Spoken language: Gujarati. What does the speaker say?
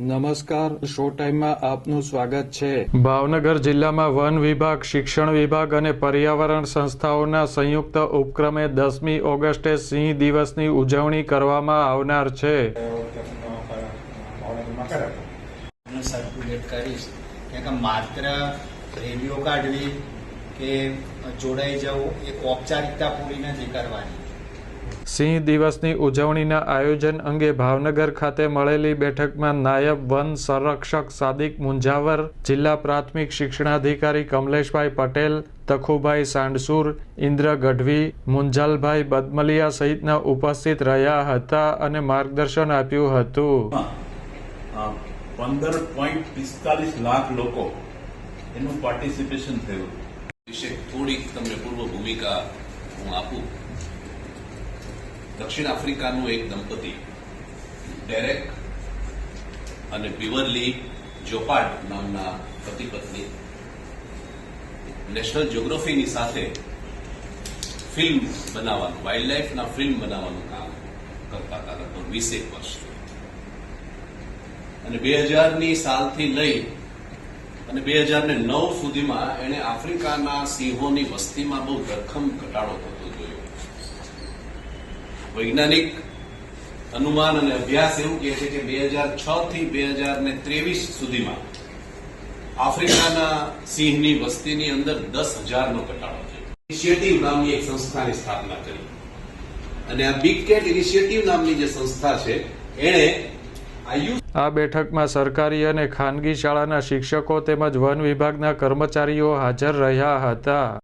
નમસ્કાર શો ટાઈમમાં આપનું સ્વાગત છે. ભાવનગર જિલ્લામાં વન વિભાગ શિક્ષણ વિભાગ અને પર્યાવરણ સંસ્થાઓના સંયુક્ત ઉપક્રમે દસમી ઓગસ્ટે સિંહ દિવસની ઉજવણી કરવામાં આવનાર છે. સર્ક્યુલેટ કરીશ કે માત્ર રેલીઓ કાઢવી કે જોડાઈ જવું એક ઔપચારિકતા પૂરી નથી કરવાની. સિંહ દિવસની ઉજવણીના આયોજન અંગે ભાવનગર ખાતે મળેલી બેઠકમાં નાયબ વન સંરક્ષક સાદિક મુંજાવર જિલ્લા પ્રાથમિક શિક્ષણાધિકારી કમલેશભાઈ પટેલ તખુભાઈ સાંડસુર ઇન્દ્ર ગઢવી મુંજાલભાઈ બદમલિયા સહિતના ઉપસ્થિત રહ્યા હતા અને માર્ગદર્શન આપ્યું હતું. પંદર પોઈન્ટ પિસ્તાલીસ લાખ લોકો એનું પાર્ટિસિપેશન થયું. વિશે થોડીક તમને પૂર્વ ભૂમિકા હું આપું. દક્ષિણ આફ્રિકાનું એક દંપતી, ડેરેક અને બિવરલી જોપાટ નામના પતિ પત્ની. નેશનલ જ્યોગ્રાફીની સાથે ફિલ્મ બનાવવાનું વાઇલ્ડ ફિલ્મ બનાવવાનું કામ કરતા હતા લગભગ વીસેક વર્ષ. અને બે હજારની સાલથી લઈ અને બે હજાર ને નવ સુધીમાં એણે આફ્રિકાના સિંહોની વસ્તીમાં બહુ ધરખમ ઘટાડો થતો જોયો વૈજ્ઞાનિક અનુમાન અને અભ્યાસ એવું કહે છે કે બે હજાર છ થી બે હજાર ને ત્રેવીસ સુધીમાં આફ્રિકાના સિંહની વસ્તીની અંદર દસ હજારનો ઘટાડો થયો. ઇનિશિયેટિવ નામની એક સંસ્થાની સ્થાપના કરી. અને આ બિગ કેટ ઇનિશિયેટિવ નામની જે સંસ્થા છે, એણે આ બેઠકમાં સરકારી અને ખાનગી શાળાના શિક્ષકો તેમજ વન વિભાગના કર્મચારીઓ હાજર રહ્યા હતા.